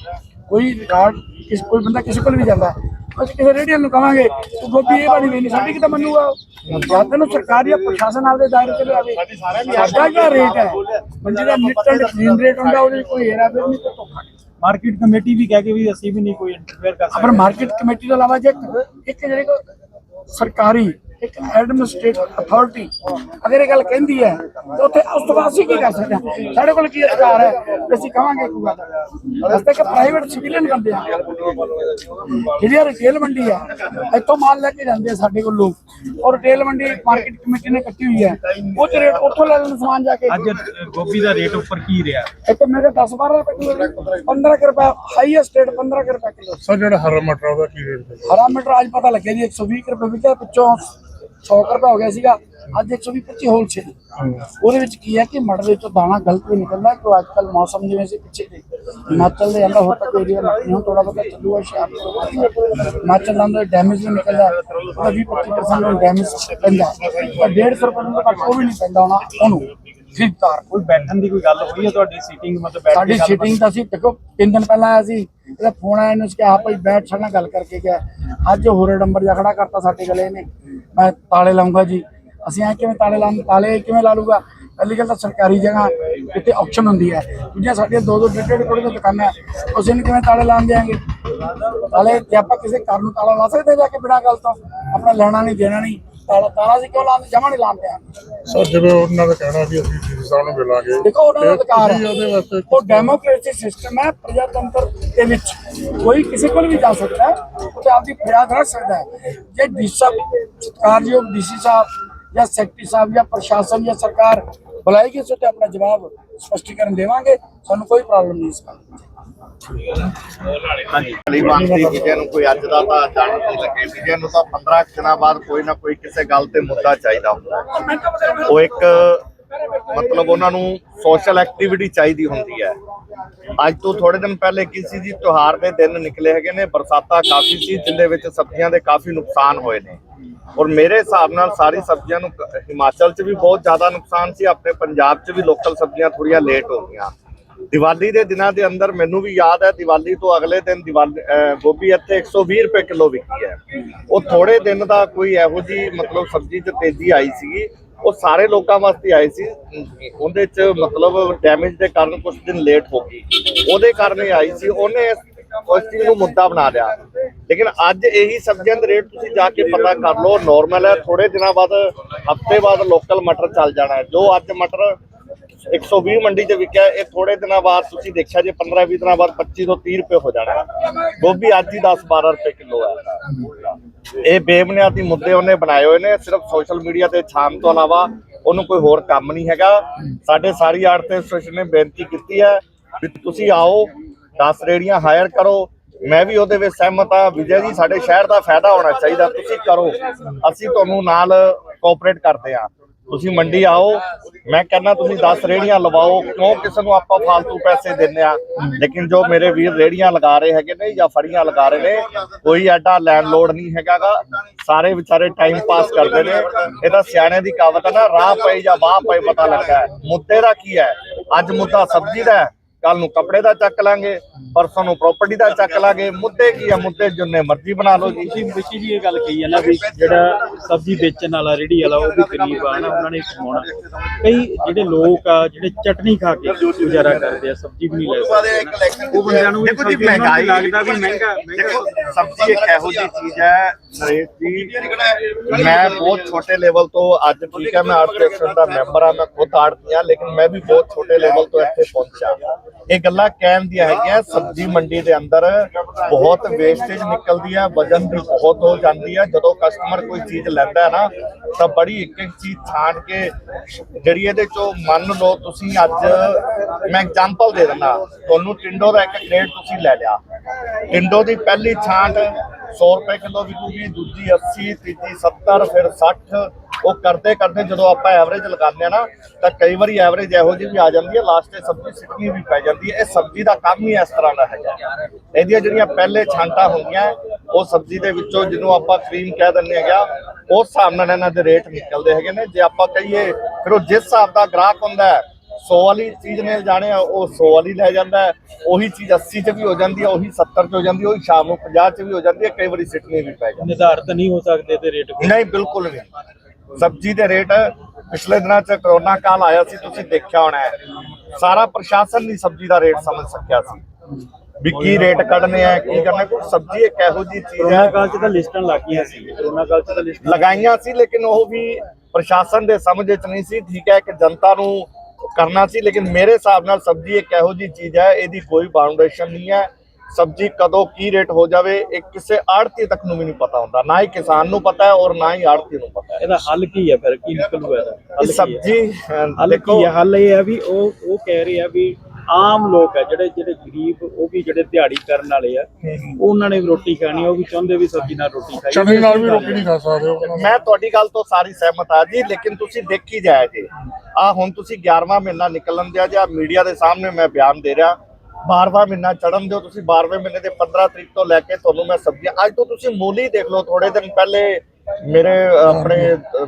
ਕੋਈ ਰਿਕਾਰਡ ਕਿਸ ਕੋਈ ਬੰਦਾ ਕਿਸੇ ਕੋਲ ਵੀ ਜਾਂਦਾ। ਅਸੀਂ ਕਿਸੇ ਰੇਡੀਅਲ ਨੂੰ ਕਵਾਂਗੇ ਤੂੰ ਗੋਭੀ ਇਹ ਵਾਲੀ ਲੈਣੀ ਸਾਡੀ ਕਿਤਾ ਮੰਨੂਗਾ ਜਦ ਨੂੰ ਸਰਕਾਰੀ ਜਾਂ ਪ੍ਰਸ਼ਾਸਨ ਆਪਦੇ ਦਾਇਰੇ ਚ ਲਿਆਵੇ। ਸਾਡਾ ਕੀ ਰੇਟ ਹੈ? ਮੰਜੀ ਦਾ ਨਿਟ ਐਂਡ ਕਲੀਨ ਰੇਟ ਹੁੰਦਾ ਉਹਦੇ ਕੋਈ ਹੈਰਾ ਫੇਰ ਨਹੀਂ ਕੋਈ ਧੋਖਾ। ਮਾਰਕੀਟ ਕਮੇਟੀ ਵੀ ਕਹਿ ਕੇ ਵੀ ਅਸੀਂ ਵੀ ਨਹੀਂ ਕੋਈ ਇੰਟਰਫੇਅਰ ਕਰ ਆਪਰ ਮਾਰਕੀਟ ਕਮੇਟੀ ਤੋਂ ਇਲਾਵਾ ਜੇ ਇੱਕ- ਇੱਕ ਜਿਹੜੇ ਕੋ ਸਰਕਾਰੀ ਇੱਕ ਐਡਮਿਨਿਸਟ੍ਰੇਟਿਵ ਅਥਾਰਟੀ ਅਗਰ ਇਹ ਗੱਲ ਕਹਿੰਦੀ ਹੈ ਤਾਂ ਉੱਥੇ ਉਸ ਤੋਂ ਬਾਅਦ ਅਸੀਂ ਕੀ ਕਰ ਸਕਦੇ ਹਾਂ? ਸਾਡੇ ਕੋਲ ਕੀ ਅਧਿਕਾਰ ਹੈ? ਕਿ ਅਸੀਂ ਕਹਾਂਗੇ ਕੋਈ ਗੱਲ। ਅਸਤੇ ਕਿ ਪ੍ਰਾਈਵੇਟ ਸਿਵਿਲੀਅਨ ਬੰਦੇ ਆ ਜਿਹੜੀ ਰਿਟੇਲ ਮੰਡੀ ਹੈ ਇੱਥੋਂ ਮਾਲ ਲੈ ਕੇ ਜਾਂਦੇ ਆ ਸਾਡੇ ਕੋਲ ਲੋਕ। ਔਰ ਰਿਟੇਲ ਮੰਡੀ ਮਾਰਕੀਟ ਕਮੇਟੀ ਨੇ ਕੱਟੀ ਹੋਈ ਹੈ। ਉਹ ਚ ਰੇਟ ਉੱਥੋਂ ਲੈ ਲੈਣ ਸਮਾਨ ਜਾ ਕੇ। ਅੱਜ ਗੋਭੀ ਦਾ ਰੇਟ ਉੱਪਰ ਕੀ ਰਿਹਾ? ਇੱਥੇ ਮੇਰੇ 10 12 ਰੁਪਏ ਕਿਲੋ 15 ਕੁ ਰੁਪਏ ਹਾਈਐਸਟ ਰੇਟ 15 ਕੁ ਰੁਪਏ ਕਿਲੋ ਸਰ ਜਿਹੜਾ ਹਰਾ ਮਟਰ ਉਹਦਾ ਕੀ ਰੇਟ ਹੈ? ਹਰਾ ਮਟਰ ਅੱਜ ਪਤਾ ਲੱਗਿਆ ਜੀ 120 ਕੁ ਰੁਪਏ ਵਿਕਿਆ ਪਿੱਛੋਂ। 100 ਰੁਪਏ ਹੋ ਗਿਆ ਸੀਗਾ, ਅੱਜ 120 25 ਹੋਲਸੇਲ ਉਹਦੇ ਵਿੱਚ ਕੀ ਹੈ ਕਿ ਮਟਰ ਦੇ ਵਿੱਚੋਂ ਦਾਣਾ ਗਲਤ ਵੀ ਨਿਕਲਦਾ ਕਿ ਅੱਜ ਕੱਲ ਮੌਸਮ ਜਿਵੇਂ ਸੀ ਪਿੱਛੇ ਦੇ ਹਿਮਾਚਲ ਦੇ ਅੰਦਰ ਹੋਰ ਤੱਕ ਏਰੀਆ ਨਹੀਂ ਥੋੜਾ ਬਹੁਤਾ ਚੱਲੂਗਾ ਸ਼ਾਇਦ ਹਿਮਾਚਲ ਦਾ ਅੰਦਰ ਡੈਮੇਜ ਵੀ ਨਿਕਲਦਾ ਉਹਦਾ 20 25% ਡੈਮੇਜ ਪੈਂਦਾ। ਪਰ 150 ਰੁਪਏ ਦਾ ਘੱਟ ਉਹ ਵੀ ਨਹੀਂ ਪੈਂਦਾ ਹੋਣਾ ਉਹਨੂੰ। ਖਰੀਦਦਾਰ ਕੋਈ ਬੈਠਣ ਦੀ ਕੋਈ ਗੱਲ ਹੋਈ ਹੈ ਤੁਹਾਡੀ ਸੀਟਿੰਗ ਮਤਲਬ ਬੈਠ ਸਾਡੀ ਕੇ ਗੱਲ ਸੀਟਿੰਗ ਤਾਂ ਸੀ ਦੇਖੋ ਤਿੰਨ ਦਿਨ ਪਹਿਲਾਂ ਆਇਆ ਸੀ ਇਹਦਾ ਫੋਨ ਆਇਆ ਇਹਨੂੰ ਕਿ ਆ ਭਾਈ ਬੈਠ ਸਾਡੇ ਨਾਲ ਗੱਲ ਕਰਕੇ ਗਿਆ। ਅੱਜ ਹੋਰ ਨੰਬਰ ਜਾ ਖੜਾ ਕਰਤਾ ਸਾਡੇ ਗਲੇ ਨੇ ਮੈਂ ਤਾਲੇ ਲਾਉਂਗਾ ਜੀ। ਅਸੀਂ ਐ ਕਿਵੇਂ ਤਾਲੇ ਲਾਂ ਤਾਲੇ ਕਿਵੇਂ ਲਾ ਲੂਗਾ ਪਹਿਲੀ ਗੱਲ ਤਾਂ ਸਰਕਾਰੀ ਜਗ੍ਹਾ ਕਿਤੇ ਆਕਸ਼ਨ ਹੁੰਦੀ ਹੈ। ਸਾਡੀਆਂ ਦੋ ਦੋ ਡੇਢ ਡੇਢ ਕੋਲ ਦੀਆਂ ਦੁਕਾਨਾਂ ਉਸ ਨੂੰ ਕਿਵੇਂ ਤਾਲੇ ਲਾਂ ਦੇਾਂਗੇ ਤਾਲੇ ਜੇ ਆਪਾਂ ਕਿਸੇ ਘਰ ਨੂੰ ਤਾਲਾ ਲਾ ਸਕਦੇ ਜਾ ਕੇ ਬਿਨਾਂ ਗੱਲ ਤੋਂ ਆਪਣਾ ਲੈਣਾ ਨਹੀਂ ਦੇਣਾ ਨਹੀਂ ਤਾਲਾ ਤਾਲਾ ਸੀ ਕਿਉਂ ਲਾਉਂਦੇ ਜਮਾ ਨਹੀਂ ਲਾਉਂਦੇ ਆ ਸਰ ਜਿਵੇਂ ਉਹਨਾਂ ਦਾ ਕਹਿਣਾ ਵੀ ਅਸੀਂ ਡੀਸੀ ਸਾਹਿਬ ਨੂੰ ਮਿਲਾਂਗੇ। ਦੇਖੋ ਉਹਨਾਂ ਦਾ ਫਿਰ ਅਧਿਕਾਰ ਤੁਸੀਂ ਉਹਦੇ ਹੈ ਵਾਸਤੇ ਉਹ ਡੈਮੋਕ੍ਰੇਸੀ ਸਿਸਟਮ ਹੈ ਪ੍ਰਜਾਤੰਤਰ ਦੇ ਵਿੱਚ। ਕੋਈ ਕਿਸੇ ਕੋਲ ਵੀ ਜਾ ਸਕਦਾ ਹੈ ਉਹ ਆਪਦੀ ਫਰਿਆਦ ਰੱਖ ਸਕਦਾ ਹੈ। ਜੇ ਡੀਸੀ ਸਤਿਕਾਰਯੋਗ ਡੀਸੀ ਸਾਹਿਬ ਜਾਂ ਸੈਕਟਰੀ ਸਾਹਿਬ ਜਾਂ ਪ੍ਰਸ਼ਾਸਨ ਜਾਂ ਸਰਕਾਰ ਬੁਲਾਏਗੀ ਤੇ ਆਪਣਾ ਜਵਾਬ ਸਪਸ਼ਟੀਕਰਨ ਦੇਵਾਂਗੇ। ਸਾਨੂੰ ਕੋਈ ਪ੍ਰੋਬਲਮ ਨਹੀਂ ਇਸ ਗੱਲ ਵਾਲੀ ਬਣਦੀ ਕਿਸੇ ਨੂੰ ਕੋਈ ਅੱਜ ਦਾ ਤਾਂ ਜਾਣ ਨਹੀਂ ਲੱਗੇ। ਕਿਸੇ ਨੂੰ ਤਾਂ 15 ਦਿਨਾਂ ਬਾਅਦ ਕੋਈ ਨਾ ਕੋਈ ਕਿਸੇ ਗੱਲ ਤੇ ਮੁੱਦਾ ਚਾਹੀਦਾ ਹੁੰਦਾ। ਉਹ ਇੱਕ ਮਤਲਬ ਉਹਨਾਂ ਨੂੰ ਸੋਸ਼ਲ ਐਕਟੀਵਿਟੀ ਚਾਹੀਦੀ ਹੁੰਦੀ ਹੈ। ਅੱਜ ਤੋਂ ਥੋੜੇ ਦਿਨ ਪਹਿਲੇ ਕਿਸੇ ਜੀ, ਤਿਉਹਾਰ ਦੇ ਦਿਨ ਨਿਕਲੇ ਹੈਗੇ ਨੇ, ਬਰਸਾਤਾਂ ਕਾਫੀ ਸੀ, ਜਿੰਦੇ ਵਿੱਚ ਸਬਜ਼ੀਆਂ ਦੇ ਕਾਫੀ ਨੁਕਸਾਨ ਹੋਏ ਨੇ। ਔਰ ਮੇਰੇ ਹਿਸਾਬ ਨਾਲ ਸਾਰੀ ਸਬਜ਼ੀਆਂ ਨੂੰ ਹਿਮਾਚਲ 'ਚ ਵੀ ਬਹੁਤ ਜ਼ਿਆਦਾ ਨੁਕਸਾਨ ਸੀ, ਆਪਣੇ ਪੰਜਾਬ 'ਚ ਵੀ ਲੋਕਲ ਸਬਜ਼ੀਆਂ ਥੋੜੀਆਂ ਲੇਟ ਹੋ ਗਈਆਂ। ਦੀਵਾਲੀ ਦੇ ਦਿਨਾਂ ਦੇ ਅੰਦਰ ਮੈਨੂੰ ਵੀ ਯਾਦ ਹੈ ਦੀਵਾਲੀ ਤੋਂ ਅਗਲੇ ਦਿਨ ਦੀਵਾਲੀ ਗੋਭੀ ਇੱਥੇ 120 ਰੁਪਏ ਕਿਲੋ ਵਿਕੀ ਹੈ। ਉਹ ਥੋੜੇ ਦਿਨ ਦਾ ਕੋਈ ਇਹੋ ਜੀ ਮਤਲਬ ਸਬਜ਼ੀ 'ਚ ਤੇਜ਼ੀ ਆਈ ਸੀਗੀ। ਉਹ ਸਾਰੇ ਲੋਕਾਂ ਵਾਸਤੇ ਆਈ ਸੀ। ਉਹਦੇ 'ਚ ਮਤਲਬ ਡੈਮੇਜ ਦੇ ਕਾਰਨ ਕੁਝ ਦਿਨ ਲੇਟ ਹੋ ਗਈ। ਉਹਦੇ ਕਾਰਨ ਹੀ ਆਈ ਸੀ। ਉਹਨੇ ਉਸ ਚੀਜ਼ ਨੂੰ ਮੁੱਦਾ ਬਣਾ ਲਿਆ। ਲੇਕਿਨ ਅੱਜ ਇਹੀ ਸਬਜ਼ੀਆਂ ਦੇ ਰੇਟ ਤੁਸੀਂ ਜਾ ਕੇ ਪਤਾ ਕਰ ਲਓ ਨਾਰਮਲ ਹੈ। ਥੋੜੇ ਦਿਨਾਂ ਬਾਅਦ, ਹਫ਼ਤੇ ਬਾਅਦ ਲੋਕਲ ਮਟਰ ਚੱਲ ਜਾਣਾ ਜੋ ਅੱਜ ਮਟਰ 120 ਮੰਡੀ 'ਚ ਵਿਕਿਆ, ਇਹ ਥੋੜੇ ਦਿਨਾਂ ਬਾਅਦ ਤੁਸੀਂ ਦੇਖਿਆ ਜੇ 15-20 ਦਿਨਾਂ ਬਾਅਦ 25 ਤੋਂ 30 ਰੁਪਏ ਹੋ ਜਾਣਾ। ਗੋਭੀ ਅੱਜ ਹੀ 10-12 ਰੁਪਏ ਕਿਲੋ ਹੈ ਇਹ ਬੇਬੁਨਿਆਦੀ ਮੁੱਦੇ ਉਹਨੇ ਬਣਾਏ ਹੋਏ ਨੇ, ਸਿਰਫ ਸੋਸ਼ਲ ਮੀਡੀਆ ਤੇ ਛਾਣ ਤੋਂ ਇਲਾਵਾ ਉਹਨੂੰ ਕੋਈ ਹੋਰ ਕੰਮ ਨਹੀਂ ਹੈਗਾ। ਸਾਡੇ ਸਾਰੀ ਆੜਤ ਐਸੋਸੀਏਸ਼ਨ ਨੇ ਬੇਨਤੀ ਕੀਤੀ ਹੈ ਵੀ ਤੁਸੀਂ ਆਓ 10 ਰੇੜੀਆਂ ਹਾਇਰ ਕਰੋ। ਮੈਂ ਵੀ ਉਹਦੇ ਵਿੱਚ ਸਹਿਮਤ ਆ ਵਿਜੇ ਜੀ, ਸਾਡੇ ਸ਼ਹਿਰ ਦਾ ਫਾਇਦਾ ਹੋਣਾ ਚਾਹੀਦਾ, ਤੁਸੀਂ ਕਰੋ। ਅਸੀਂ ਤੁਹਾਨੂੰ ਨਾਲ ਕੋਆਪਰੇਟ ਕਰਦੇ ਆ ਤੁਸੀਂ ਮੰਡੀ ਆਓ, ਮੈਂ ਕਹਿੰਦਾ ਤੁਸੀਂ 10 ਰੇੜੀਆਂ ਲਵਾਓ, ਕਿਉਂ ਕਿਸੇ ਨੂੰ ਆਪਾਂ ਫालतू ਪੈਸੇ ਦਿੰਨੇ ਆ? ਲੇਕਿਨ ਜੋ ਮੇਰੇ ਵੀਰ ਰੇੜੀਆਂ ਲਗਾ ਰਹੇ ਹੈਗੇ ਨੇ ਜਾਂ ਫੜੀਆਂ ਲਗਾ ਰਹੇ ਨੇ, ਕੋਈ ਐਡਾ ਲੈਂਡਲੋਡ ਨਹੀਂ ਹੈਗਾਗਾ। ਸਾਰੇ ਵਿਚਾਰੇ ਟਾਈਮ ਪਾਸ ਕਰਦੇ ਨੇ। ਇਹ ਤਾਂ ਸਿਆਣੇ ਦੀ ਕਹਾਵਤ ਹੈ ਨਾ, ਰਾਹ ਪਏ ਜਾਂ ਬਾਹ ਪਏ ਪਤਾ ਲੱਗਾ। ਮੁੱਦੇ ਦਾ ਕੀ ਹੈ? ਅੱਜ ਮੁੱਦਾ ਸਬਜ਼ੀ ਦਾ ਹੈ। ਕੱਲ ਨੂੰ ਕੱਪੜੇ ਦਾ ਚੱਕ ਲਾਂਗੇ ਪਰਸੋਂ ਨੂੰ ਪ੍ਰਾਪਰਟੀ ਦਾ ਚੱਕ ਲਾਂਗੇ। ਮੁੱਦੇ ਕੀ ਆ ਮੁੱਦੇ ਜਿੰਨੇ ਮਰਜ਼ੀ ਬਣਾ ਲਓ ਜੀ। ਵਿਸ਼ੀ ਜੀ ਇਹ ਗੱਲ ਕਹੀ ਹੈ ਨਾ ਵੀ ਜਿਹੜਾ ਸਬਜ਼ੀ ਵੇਚਣ ਵਾਲਾ ਰੇੜੀ ਵਾਲਾ ਉਹ ਵੀ ਗਰੀਬ ਆ ਨਾ ਉਹਨਾਂ ਨੇ ਕਮਾਉਣਾ। ਕਈ ਜਿਹੜੇ ਲੋਕ ਆ ਜਿਹੜੇ ਚਟਨੀ ਖਾ ਕੇ ਗੁਜ਼ਾਰਾ ਕਰਦੇ ਆ ਸਬਜ਼ੀ ਵੀ ਨਹੀਂ ਲੈ ਸਕਦੇ ਉਹ ਬੰਦਿਆਂ ਨੂੰ ਦੇਖੋ ਜੀ ਮਹਿੰਗਾਈ ਲੱਗਦਾ ਵੀ ਮਹਿੰਗਾ। ਦੇਖੋ ਸਬਜ਼ੀ ਇੱਕ ਇਹੋ ਜਿਹੀ ਚੀਜ਼ ਹੈ ਨਰੇਸ਼ ਜੀ ਮੈਂ ਬਹੁਤ ਛੋਟੇ ਲੈਵਲ ਤੋਂ ਅੱਜ ਠੀਕ ਹੈ ਮੈਂ ਆਰਟ ਦਾ ਮੈਂਬਰ ਆ ਮੈਂ ਖੁਦ ਆੜਤੀ ਆ ਲੇਕਿਨ ਮੈਂ ਵੀ ਬਹੁਤ ਛੋਟੇ ਲੈਵਲ ਤੋਂ ਇੱਥੇ ਪਹੁੰਚਾ ਇਹ ਗੱਲਾਂ ਕਹਿਣ ਦੀਆਂ ਹੈਗੀਆਂ, ਸਬਜ਼ੀ ਮੰਡੀ ਦੇ ਅੰਦਰ ਬਹੁਤ ਵੇਸਟੇਜ ਨਿਕਲਦੀ ਹੈ ਵਜਨ ਵੀ ਬਹੁਤ ਹੋ ਜਾਂਦੀ ਹੈ ਜਦੋਂ ਕਸਟਮਰ ਕੋਈ ਚੀਜ਼ ਲੈਂਦਾ ਹੈ ਨਾ, ਤਾਂ ਬੜੀ ਇੱਕ ਇੱਕ ਚੀਜ਼ ਛਾਣ ਕੇ ਜਿਹੜੀ ਇਹਦੇ ਚੋਂ ਮੰਨ ਲਓ ਤੁਸੀਂ ਅੱਜ ਮੈਂ ਐਗਜ਼ਾਮਪਲ ਦੇ ਦਿੰਦਾ, ਤੁਹਾਨੂੰ ਟਿੰਡੋ ਦਾ ਇੱਕ ਕ੍ਰੇਟ ਤੁਸੀਂ ਲੈ ਲਿਆ। ਟਿੰਡੋ ਦੀ ਪਹਿਲੀ ਛਾਂਟ 100 ਰੁਪਏ ਕਿਲੋ ਵਿਕੂਗੀ, ਦੂਜੀ 80 ਤੀਜੀ 70 ਫਿਰ 60 ਉਹ ਕਰਦੇ ਕਰਦੇ ਜਦੋਂ ਆਪਾਂ ਐਵਰੇਜ ਲਗਾਉਂਦੇ ਆ ਨਾ ਤਾਂ ਕਈ ਵਾਰੀ ਐਵਰੇਜ ਇਹੋ ਜਿਹੀ ਵੀ ਆ ਜਾਂਦੀ ਹੈ ਲਾਸਟ ਤੇ ਸਬਜ਼ੀ ਸਿੱਟਣੀ ਵੀ ਪੈ ਜਾਂਦੀ ਹੈ। ਇਹ ਸਬਜ਼ੀ ਦਾ ਕੰਮ ਹੀ ਇਸ ਤਰ੍ਹਾਂ ਦਾ ਹੈਗਾ। ਇਹਦੀਆਂ ਜਿਹੜੀਆਂ ਪਹਿਲੇ ਛਾਂਟਾਂ ਹੁੰਦੀਆਂ ਉਹ ਸਬਜ਼ੀ ਦੇ ਵਿੱਚੋਂ ਜਿਹਨੂੰ ਆਪਾਂ ਕਰੀਮ ਕਹਿ ਦਿੰਦੇ ਹੈਗਾ ਉਸ ਹਿਸਾਬ ਨਾਲ ਇਹਨਾਂ ਦੇ ਰੇਟ ਨਿਕਲਦੇ ਹੈਗੇ ਨੇ। ਜੇ ਆਪਾਂ ਕਹੀਏ ਫਿਰ ਉਹ ਜਿਸ ਹਿਸਾਬ ਦਾ ਗ੍ਰਾਹਕ ਹੁੰਦਾ ਹੈ 100 ਵਾਲੀ ਚੀਜ਼ ਨੇ ਜਾਣੇ ਆ ਉਹ 100 ਵਾਲੀ ਲੈ ਜਾਂਦਾ ਹੈ। ਉਹੀ ਚੀਜ਼ 80 ਚ ਵੀ ਹੋ ਜਾਂਦੀ ਹੈ ਉਹੀ 70 ਚ ਹੋ ਜਾਂਦੀ ਹੈ ਉਹੀ ਸ਼ਾਮ ਨੂੰ 50 ਚ ਵੀ ਹੋ ਜਾਂਦੀ ਹੈ ਕਈ ਵਾਰੀ ਸਿੱਟਣੀ ਵੀ ਪੈ ਜਾਂਦੀ ਨਿਰਧਾਰਤ ਨਹੀਂ ਹੋ ਸਕਦੇ ਤੇ ਰੇਟ। ਨਹੀਂ ਬਿਲਕੁਲ ਨਹੀਂ। ਸਬਜ਼ੀ ਦੇ ਰੇਟ ਪਿਛਲੇ ਦਿਨਾਂ ਚ ਕਰੋਨਾ ਕਾਲ ਆਇਆ ਸੀ ਤੁਸੀਂ ਦੇਖਿਆ ਹੋਣਾ ਹੈ। ਸਾਰਾ ਪ੍ਰਸ਼ਾਸਨ ਨਹੀਂ ਸਬਜ਼ੀ ਦਾ ਰੇਟ ਸਮਝ ਸਕਿਆ ਸੀ। ਵੀ ਕੀ ਰੇਟ ਕੱਢਨੇ ਆ ਕੀ ਕਰਨਾ ਕੋਈ ਸਬਜ਼ੀ ਇੱਕ ਇਹੋ ਜਿਹੀ ਚੀਜ਼ ਹੈ। ਕਾਲ ਚ ਤਾਂ ਲਿਸਟਾਂ ਲੱਗੀਆਂ ਸੀ ਕਰੋਨਾ ਕਾਲ ਚ ਤਾਂ ਲਿਸਟ ਲਗਾਈਆਂ ਸੀ ਲੇਕਿਨ ਉਹ ਵੀ ਪ੍ਰਸ਼ਾਸਨ ਦੇ ਸਮਝ ਵਿੱਚ ਨਹੀਂ ਸੀ। ਠੀਕ ਹੈ ਕਿ ਜਨਤਾ ਨੂੰ ਕਰਨਾ ਸੀ ਲੇਕਿਨ ਮੇਰੇ ਹਿਸਾਬ ਨਾਲ ਸਬਜ਼ੀ ਇੱਕ ਇਹੋ ਜਿਹੀ ਚੀਜ਼ ਹੈ ਇਹਦੀ ਕੋਈ ਬਾਉਂਡੇਸ਼ਨ ਨਹੀਂ ਹੈ। ਸਬਜ਼ੀ ਕਦੋਂ ਕੀ ਰੇਟ ਹੋ ਜਾਵੇ ਇਹ ਕਿਸੇ ਆੜਤੀ ਤੱਕ ਨੂੰ ਵੀ ਨਹੀਂ ਪਤਾ ਹੁੰਦਾ। ਨਾ ਹੀ ਕਿਸਾਨ ਨੂੰ ਪਤਾ ਹੈ ਔਰ ਨਾ ਹੀ ਆੜਤੀ ਨੂੰ ਪਤਾ ਹੈ। ਇਹਦਾ ਹੱਲ ਕੀ ਹੈ ਫਿਰ? ਕੀ ਨਿਕਲੂਗਾ ਇਹਦਾ? ਸਬਜ਼ੀ ਹੱਲ ਦੇਖੋ ਕੀ ਹੈ? ਹੱਲ ਇਹ ਹੈ ਵੀ ਉਹ ਉਹ ਕਹਿ ਰਹੇ ਆ ਵੀ ਆਮ ਲੋਕ ਆ ਜਿਹੜੇ ਜਿਹੜੇ ਗਰੀਬ ਉਹ ਵੀ ਜਿਹੜੇ ਦਿਹਾੜੀ ਕਰਨ ਵਾਲੇ ਆ ਉਹਨਾਂ ਨੇ ਵੀ ਰੋਟੀ ਖਾਣੀ ਉਹ ਵੀ ਚਾਹੁੰਦੇ ਵੀ ਸਬਜ਼ੀ ਨਾਲ ਰੋਟੀ ਖਾਈਏ। ਚਟਨੀ ਨਾਲ ਵੀ ਰੋਟੀ ਨਹੀਂ ਖਾ ਸਕਦੇ ਮੈਂ ਤੁਹਾਡੀ ਗੱਲ ਤੋਂ ਸਾਰੀ ਸਹਿਮਤ ਆ ਜੀ ਲੇਕਿਨ ਤੁਸੀਂ ਦੇਖੀ ਜਾਇਆ ਜੀ। ਆ ਹੁਣ ਤੁਸੀਂ 11ਵਾਂ ਮਹੀਨਾ ਨਿਕਲਣ ਦਿਆ ਜਾਂ ਮੀਡੀਆ ਦੇ ਸਾਹਮਣੇ ਮੈਂ ਬਿਆਨ ਦੇ ਰਿਹਾ। 12ਵਾਂ ਮਹੀਨਾ ਚੜਨ ਦਿਓ ਤੁਸੀਂ 12ਵੇਂ ਮਹੀਨੇ ਦੇ 15 ਤਰੀਕ ਤੋਂ ਲੈ ਕੇ ਤੁਹਾਨੂੰ ਮੈਂ ਸਬਜ਼ੀਆਂ ਅੱਜ ਤੋਂ ਤੁਸੀਂ ਮੁੱਲ ਦੇਖ ਲਓ ਥੋੜੇ ਦਿਨ ਪਹਿਲੇ ਮੇਰੇ ਆਪਣੇ ਅਹ,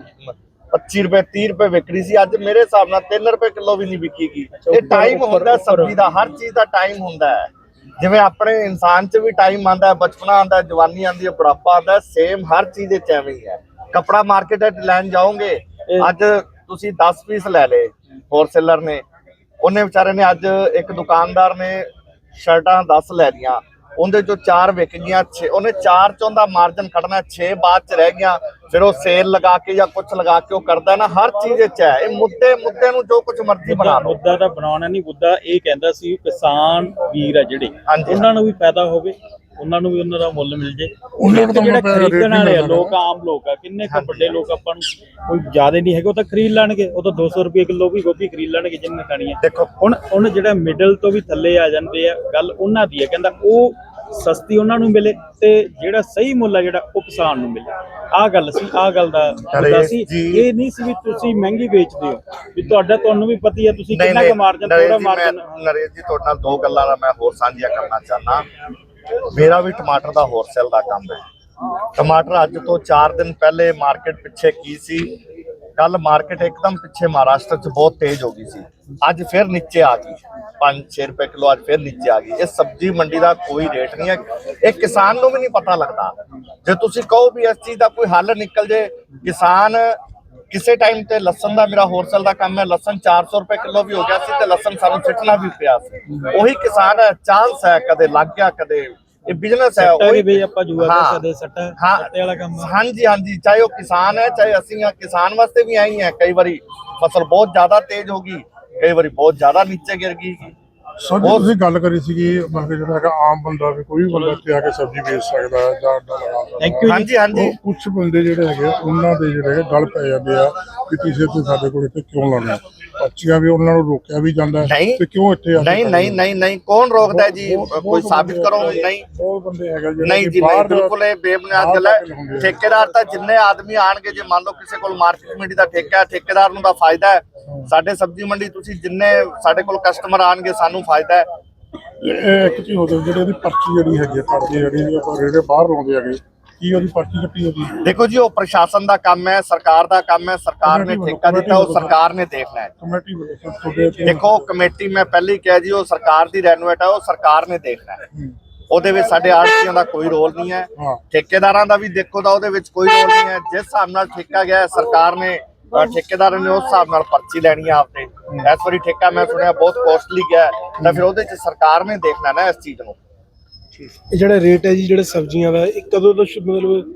25 ਰੁਪਏ 30 ਰੁਪਏ ਵਿਕਰੀ ਸੀ ਅੱਜ ਮੇਰੇ ਹਿਸਾਬ ਨਾਲ 3 ਰੁਪਏ ਕਿਲੋ ਵੀ ਨਹੀਂ ਵਿਕੀਗੀ। ਇਹ ਟਾਈਮ ਹੁੰਦਾ ਸਬਜ਼ੀ ਦਾ ਹਰ ਚੀਜ਼ ਦਾ ਟਾਈਮ ਹੁੰਦਾ ਹੈ। ਜਿਵੇਂ ਆਪਣੇ ਇਨਸਾਨ 'ਚ ਵੀ ਟਾਈਮ ਆਂਦਾ ਹੈ ਬਚਪਨਾ ਆਂਦਾ ਜਵਾਨੀ ਆਂਦੀ ਹੈ ਬੁਢਾਪਾ ਆਂਦਾ ਸੇਮ ਹਰ ਚੀਜ਼ ਦੇ ਐਵੇਂ ਹੀ ਹੈ। ਕਪੜਾ ਮਾਰਕੀਟ ਵਿੱਚ ਲੈਣ ਜਾਓਗੇ ਅੱਜ ਤੁਸੀਂ 10 ਪੀਸ ਲੈ ਲੇ ਹੋਲਸੇਲਰ ਨੇ। ਉਹਨੇ ਵਿਚਾਰੇ ਨੇ ਅੱਜ ਇੱਕ ਦੁਕਾਨਦਾਰ ਨੇ ਸ਼ਰਟਾਂ 10 ਲੈ ਲਈਆਂ। ਉਹਦੇ ਚੋਂ ਚਾਰ ਵਿਕ ਗਈਆਂ ਛੇ ਉਹਨੇ ਚਾਰ ਚੋਂ ਦਾ ਮਾਰਜਨ ਕੱਢਣਾ 6 ਬਾਅਦ ਚ ਰਹਿ ਗਈਆਂ। ਫਿਰ ਉਹ ਸੇਲ ਲਗਾ ਕੇ ਜਾਂ ਕੁਝ ਲਗਾ ਕੇ ਉਹ ਕਰਦਾ ਨਾ ਹਰ ਚੀਜ਼ ਵਿੱਚ ਹੈ। ਇਹ ਮੁੱਦੇ ਮੁੱਦੇ ਨੂੰ ਜੋ ਕੁਝ ਮਰਜ਼ੀ ਬਣਾ ਲਓ। ਮੁੱਦਾ ਤਾਂ ਬਣਾਉਣਾ ਨਹੀਂ ਮੁੱਦਾ ਇਹ ਕਹਿੰਦਾ ਸੀ ਕਿਸਾਨ ਵੀਰ ਆ ਜਿਹੜੇ। ਉਹਨਾਂ ਨੂੰ ਵੀ ਪੈਦਾ ਹੋਵੇ। ਉਹਨਾਂ ਨੂੰ ਵੀ ਉਹਨਾਂ ਦਾ ਮੁੱਲ ਮਿਲ ਜੇ। ਉਹਨਾਂ ਨੂੰ ਤਾਂ ਜਿਹੜੇ ਖਰੀਦਣ ਵਾਲੇ ਆ। ਲੋਕ ਆਮ ਲੋਕ ਆ ਕਿੰਨੇ ਕੁ ਵੱਡੇ ਲੋਕ ਆਪਾਂ ਨੂੰ ਕੋਈ ਜ਼ਿਆਦਾ ਨਹੀਂ ਹੈਗੇ ਉਹ ਤਾਂ ਖਰੀਦ ਲੈਣਗੇ ਉਹ ਤਾਂ 200 ਰੁਪਏ ਕਿਲੋ ਵੀ ਗੋਭੀ ਖਰੀਦ ਲੈਣਗੇ ਜਿੰਨੇ ਖਾਣੀ ਹੈ ਦੇਖੋ। ਹੁਣ ਹੁਣ ਜਿਹੜਾ ਮਿਡਲ ਤੋਂ ਵੀ ਥੱਲੇ ਆ ਜਾਂਦੇ ਆ ਗੱਲ ਉਹਨਾਂ ਦੀ ਹੈ ਕਹਿੰਦਾ ਉਹ ਸਸਤੀ ਉਹਨਾਂ ਨੂੰ ਮਿਲੇ ਤੇ ਜਿਹੜਾ ਸਹੀ ਮੁੱਲ ਆ ਜਿਹੜਾ ਉਹ ਕਿਸਾਨ ਨੂੰ ਮਿਲੇ। ਆਹ ਗੱਲ ਸੀ ਆਹ ਗੱਲ ਦਾ ਮੁੱਦਾ ਸੀ। ਇਹ ਨਹੀਂ ਸੀ ਵੀ ਤੁਸੀਂ ਮਹਿੰਗੀ ਵੇਚਦੇ ਹੋ ਵੀ ਤੁਹਾਡਾ ਤੁਹਾਨੂੰ ਵੀ ਪਤੀ ਹੈ ਤੁਸੀਂ ਕਿੰਨਾ ਕੁ ਮਾਰਜਨ ਥੋੜਾ ਮਾਰਜਨ ਨਰੇਸ਼ ਜੀ ਤੁਹਾਡੇ ਨਾਲ ਦੋ ਗੱਲਾਂ ਦਾ ਮੈਂ ਹੋਰ ਸਾਂਝੀਆਂ ਕਰਨਾ ਚਾਹਨਾ ਮੇਰਾ ਵੀ ਟਮਾਟਰ ਦਾ ਹੋਲਸੇਲ ਦਾ ਕੰਮ ਹੈ। ਟਮਾਟਰ ਅੱਜ ਤੋਂ 4 ਦਿਨ ਪਹਿਲੇ ਮਾਰਕੀਟ ਪਿੱਛੇ ਕੀ ਸੀ? ਕੱਲ ਮਾਰਕੀਟ ਇੱਕਦਮ ਪਿੱਛੇ ਮਹਾਰਾਸ਼ਟਰ 'ਚ ਬਹੁਤ ਤੇਜ਼ ਹੋ ਗਈ ਸੀ। ਅੱਜ ਫਿਰ ਨੀਚੇ ਆ ਗਈ। 5-6 ਰੁਪਏ ਕਿਲੋ ਅੱਜ ਫਿਰ ਨੀਚੇ ਆ ਗਈ। ਇਹ ਸਬਜ਼ੀ ਮੰਡੀ ਦਾ ਕੋਈ ਰੇਟ ਨਹੀਂ ਹੈ। ਇਹ ਕਿਸਾਨ ਨੂੰ ਵੀ ਨਹੀਂ ਪਤਾ ਲੱਗਦਾ। ਜੇ ਤੁਸੀਂ ਕਹੋ ਵੀ ਇਸ ਚੀਜ਼ ਦਾ ਕੋਈ ਹੱਲ ਨਿਕਲ ਜੇ, ਕਿਸਾਨ ਕਿਸੇ ਟਾਈਮ ਤੇ ਲਸਣ ਦਾ ਮੇਰਾ ਹੋਲਸੇਲ ਦਾ ਕੰਮ ਹੈ ਲਸਣ 400 ਰੁਪਏ ਕਿਲੋ ਵੀ ਹੋ ਗਿਆ ਸੀ ਤੇ ਲਸਣ ਸਾਨੂੰ ਸਿੱਟਣਾ ਵੀ ਪਿਆ ਸੀ ਉਹੀ ਕਿਸਾਨ ਹੈ ਚਾਂਸ ਹੈ ਕਦੇ ਲੱਗ ਗਿਆ ਕਦੇ ਇਹ ਬਿਜ਼ਨਸ ਹੈ ਵੀ ਉਹੀ ਬਈ ਆਪਾਂ ਜੂਆ। ਦੇ ਸਕਦੇ ਸੱਟਾ ਸੱਟੇ ਵਾਲਾ ਕੰਮ। ਹਾਂਜੀ ਹਾਂਜੀ ਚਾਹੇ ਉਹ ਕਿਸਾਨ ਹੈ ਚਾਹੇ ਅਸੀਂ ਆ ਕਿਸਾਨ ਵਾਸਤੇ ਵੀ ਆਈ ਹੈ ਕਈ ਵਾਰੀ ਫਸਲ ਬਹੁਤ ਜ਼ਿਆਦਾ ਤੇਜ਼ ਹੋ ਗਈ ਕਈ ਵਾਰੀ ਬਹੁਤ ਜ਼ਿਆਦਾ ਨੀਚੇ ਗਿਰ ਗਈ ਸਰ ਜੀ, ਤੁਸੀਂ ਗੱਲ ਕਰੀ ਸੀਗੀ ਮਤਲਬ ਕਿ ਜਿਹੜਾ ਹੈਗਾ ਆਮ ਬੰਦਾ ਵੀ ਕੋਈ ਵੀ ਬੰਦਾ ਇੱਥੇ ਆ ਕੇ ਸਬਜ਼ੀ ਵੇਚ ਸਕਦਾ ਹੈ ਜਾਂ ਅੱਡਾ ਲਗਾ ਸਕਦਾ ਯੂ ਹਾਂਜੀ ਹਾਂਜੀ। ਕੁਝ ਬੰਦੇ ਜਿਹੜੇ ਹੈਗੇ ਆ, ਉਹਨਾਂ ਦੇ ਜਿਹੜੇ ਹੈਗੇ ਗੱਲ ਪੈ ਜਾਂਦੇ ਆ ਕਿ ਤੁਸੀਂ ਇੱਥੇ ਸਾਡੇ ਕੋਲ ਇੱਥੇ ਕਿਉਂ ਲਾਉਣਾ ਪਰਚੀਆਂ ਵੀ ਉਹਨਾਂ ਨੂੰ ਰੋਕਿਆ ਵੀ ਜਾਂਦਾ ਹੈ ਨਹੀਂ। ਤੇ ਕਿਉਂ ਇੱਥੇ ਆ ਕੇ ਨਹੀਂ ਨਹੀਂ ਨਹੀਂ ਨਹੀਂ। ਕੌਣ ਰੋਕਦਾ ਹੈ ਜੀ? ਬਹੁਤ- ਕੋਈ ਬਹੁਤ ਸਾਬਿਤ ਬੰਦੇ ਕਰੋ ਹੈਗੇ- ਨਹੀਂ। ਬਹੁਤ ਬੰਦੇ ਹੈਗੇ ਜਿਹੜੇ ਨਹੀਂ ਕਿ ਜੀ ਨਹੀਂ ਬਾਹਰ ਬਿਲਕੁਲ ਇਹ ਬੇਬੁਨਿਆਦ ਗੱਲ ਹੈ। ਠੇਕੇਦਾਰ ਤਾਂ ਜਿੰਨੇ ਆਦਮੀ ਆਣਗੇ ਜੇ ਮੰਨ ਲਓ ਕਿਸੇ ਕੋਲ ਮਾਰਕੀਟ ਕਮੇਟੀ ਦਾ ਠੇਕਾ ਹੈ ਠੇਕੇਦਾਰ ਨੂੰ ਤਾਂ ਫਾਇਦਾ ਹੈ। ਸਾਡੇ ਸਬਜ਼ੀ ਮੰਡੀ ਤੁਸੀਂ ਜਿੰਨੇ ਸਾਡੇ ਕੋਲ ਕਸਟਮਰ ਆਣਗੇ ਸਾਨੂੰ ਫਾਇਦਾ ਹੈ। ਇਹ ਇੱਕ ਚੀਜ਼ ਹੋਰ ਜਿਹੜੇ ਇਹਦੀ ਪਰਚੀ ਜਿਹੜੀ ਹੈਗੀ ਪਰਚੀ ਜਿਹੜੀ ਆਪਾਂ ਰੇੜੇ ਬਾਹਰ ਲਾਉਂਦੇ ਹੈਗੇ। ਕੀ ਉਹਦੀ ਪਰਚੀ ਕੱਟੀ ਉਹਦੀ? ਦੇਖੋ ਜੀ ਉਹ ਪ੍ਰਸ਼ਾਸਨ ਦਾ ਕੰਮ ਹੈ ਸਰਕਾਰ ਦਾ ਕੰਮ ਹੈ ਸਰਕਾਰ ਨੇ ਠੇਕਾ ਦਿੱਤਾ ਉਹ ਸਰਕਾਰ ਨੇ ਦੇਖਣਾ ਹੈ। ਕਮੇਟੀ ਦੇਖੋ ਕਮੇਟੀ ਮੈਂ ਪਹਿਲੇ ਹੀ ਕਿਹਾ ਜੀ ਉਹ ਸਰਕਾਰ ਦੀ ਰੈਨੋਵੇਟ ਹੈ ਉਹ ਸਰਕਾਰ ਨੇ ਦੇਖਣਾ ਹੈ। ਉਹਦੇ ਵਿੱਚ ਸਾਡੇ ਆੜਤੀਆਂ ਦਾ ਕੋਈ ਰੋਲ ਨਹੀਂ ਹੈ। ਠੇਕੇਦਾਰਾਂ ਦਾ ਵੀ ਦੇਖੋ ਤਾਂ ਉਹਦੇ ਵਿੱਚ ਕੋਈ ਰੋਲ ਨਹੀਂ ਹੈ। ਜਿਸ ਹਿਸਾਬ ਨਾਲ ਠੇਕਾ ਗਿਆ ਹੈ, ਸਰਕਾਰ ਨੇ ਠੇਕੇਦਾਰਾਂ ਨੇ ਉਸ ਹਿਸਾਬ ਨਾਲ ਪਰਚੀ ਲੈਣੀ ਹੈ। ਆਪਤੇ ਇਸ ਵਾਰੀ ਠੇਕਾ ਮੈਂ ਸੁਣਿਆ ਬਹੁਤ ਕੋਸਟਲੀ ਗਿਆ ਤਾਂ ਫਿਰ ਉਹਦੇ ਚ ਸਰਕਾਰ ਨੇ ਦੇਖਣਾ ਨਾ ਇਸ ਚੀਜ਼ ਨੂੰ। ਇਹ ਜਿਹੜਾ ਰੇਟ ਹੈ ਜੀ ਜਿਹੜੇ ਸਬਜ਼ੀਆਂ ਦਾ ਇਹ ਕਦੋਂ ਤੋਂ ਮਤਲਬ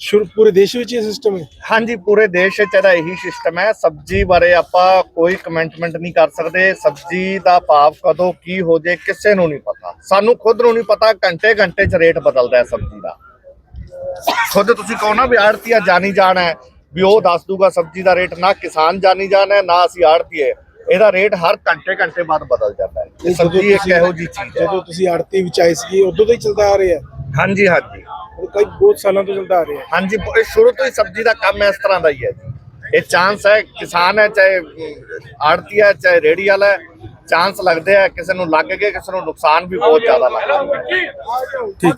ਸ਼ੁਰੂ ਪੂਰੇ ਦੇਸ਼ ਵਿੱਚ ਇਹ ਸਿਸਟਮ ਹੈ? ਹਾਂਜੀ ਪੂਰੇ ਦੇਸ਼ ਵਿੱਚ ਇਹਦਾ ਇਹੀ ਸਿਸਟਮ ਹੈ। ਸਬਜ਼ੀ ਬਾਰੇ ਆਪਾਂ ਕੋਈ ਕਮੈਂਟਮੈਂਟ ਨਹੀਂ ਕਰ ਸਕਦੇ। ਸਬਜ਼ੀ ਦਾ ਭਾਵ ਕਦੋਂ ਕੀ ਹੋ ਜੇ ਕਿਸੇ ਨੂੰ ਨਹੀਂ ਪਤਾ। ਸਾਨੂੰ ਖੁਦ ਨੂੰ ਨਹੀਂ ਪਤਾ ਘੰਟੇ ਘੰਟੇ 'ਚ ਰੇਟ ਬਦਲਦਾ ਹੈ ਸਬਜ਼ੀ ਦਾ। ਖੁਦ ਤੁਸੀਂ ਕਹੋ ਨਾ ਵੀ ਆੜਤੀਆ ਜਾਣੀ ਜਾਣਾ ਹੈ। ਵੀ ਉਹ ਦੱਸ ਦੂਗਾ ਸਬਜ਼ੀ ਦਾ ਰੇਟ ਨਾ ਕਿਸਾਨ ਜਾਣੀ ਜਾਣਾ ਹੈ ਨਾ ਅਸੀਂ ਆੜਤੀਏ। ਇਹਦਾ ਰੇਟ ਹਰ ਘੰਟੇ ਘੰਟੇ ਬਾਅਦ ਬਦਲ ਜਾਂਦਾ ਹੈ। ਇਹ ਸਬਜ਼ੀ ਇੱਕ ਇਹੋ ਜੀ ਚੀਜ਼ ਹੈ। ਜਦੋਂ ਤੁਸੀਂ ਆੜਤੀ ਵਿੱਚ ਆਏ ਸੀ ਉਦੋਂ ਤੋਂ ਹੀ ਚੱਲਦਾ ਆ ਰਿਹਾ ਹੈ? ਹਾਂਜੀ ਹਾਂਜੀ। ਉਹ ਕਈ ਬਹੁਤ ਸਾਲਾਂ ਤੋਂ ਚੱਲਦਾ ਆ ਰਿਹਾ ਹੈ। ਹਾਂਜੀ ਇਹ ਸ਼ੁਰੂ ਤੋਂ ਹੀ ਸਬਜ਼ੀ ਦਾ ਕੰਮ ਇਸ ਤਰ੍ਹਾਂ ਦਾ ਹੀ ਹੈ ਜੀ। ਇਹ ਚਾਂਸ ਹੈ ਕਿਸਾਨ ਹੈ ਚਾਹੇ ਆੜਤੀ ਹੈ ਚਾਹੇ ਰੇੜੀ ਵਾਲਾ ਹੈ ਚਾਂਸ ਲੱਗਦੇ ਆ ਕਿਸੇ ਨੂੰ ਲੱਗ ਗਏ ਕਿਸੇ ਨੂੰ ਨੁਕਸਾਨ ਵੀ ਬਹੁਤ ਜ਼ਿਆਦਾ ਲੱਗਦਾ ਠੀਕ